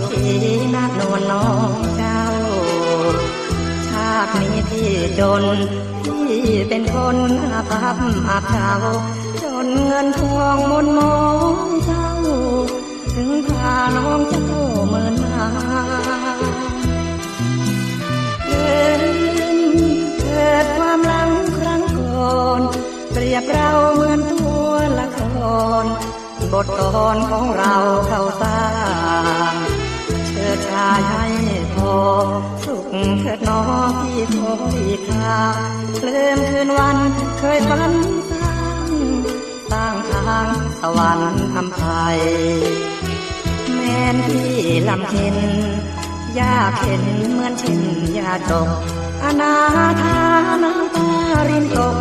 นักนวลน้องเจ้า ชาตินี้ที่จนที่เป็นคนอาภัพอาเจ้าจนเงินทองมนมองเจ้า ถึงพาน้องเจ้าเมินมาเกิดเกิดความลังครั้งก่อนเปรียบเราเหมือนตัวละครบทกลอนของเราเข้าสร้าง เชิดชายให้พอ สุขเถิดน้องที่คอยคาเลื่มคืนวันเคยฝันสร้างสร้างทางสวรรค์ทำไทยแม่นที่ลำเค็นยากเห็นเหมือนเช่นยาตกอนาถาน้ำตารินตก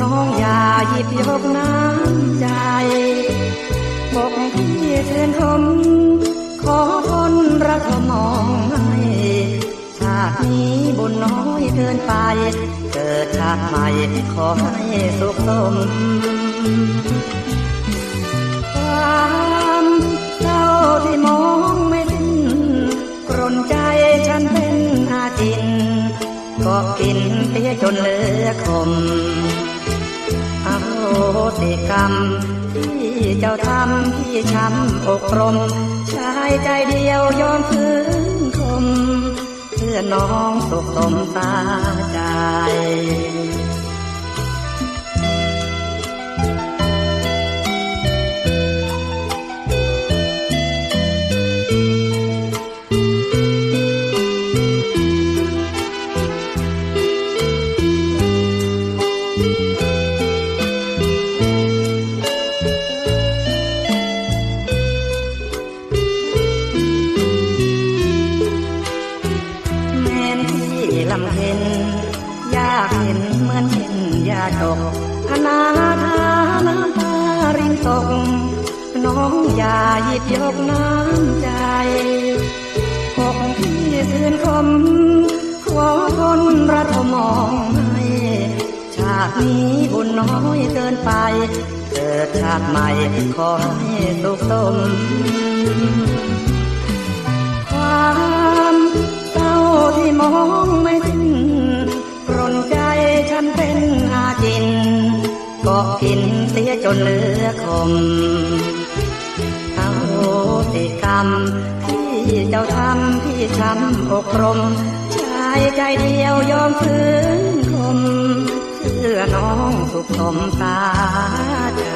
น้องอย่าหยิบยกน้ำใจบอกพี่เชิญชม ขอคนรักเขามองให้ชาตินี้บุญน้อยเกินไป เกิดชาติใหม่ขอให้สุขสมความเศร้าที่มองไม่สิ้นกรนใจฉันเป็นอาจิน ก็กินเตี้ยจนเหลือคม สิกรรม ที่เจ้าทำที่ช้ำอกรมชายใจเดียวยอมพื้นคมเพื่อน้องสุขสมตาใจ ลำเพ็ญยากเห็นเหมือนเห็นยาตกอนาถาน้ำตารินตกน้องอย่าหยิบยกน้ำใจอกพี่คืนคมขอคนรักมองให้ชาตินี้บุญน้อยเกินไป เกิดชาติใหม่ขอให้สุขสม ก็กินเสียจนเหลือคมเอาติกรรมที่เจ้าทำที่ช้ำอกรมชายใจเดียวยอมคืนคมเพื่อน้องสุขสมตาใจ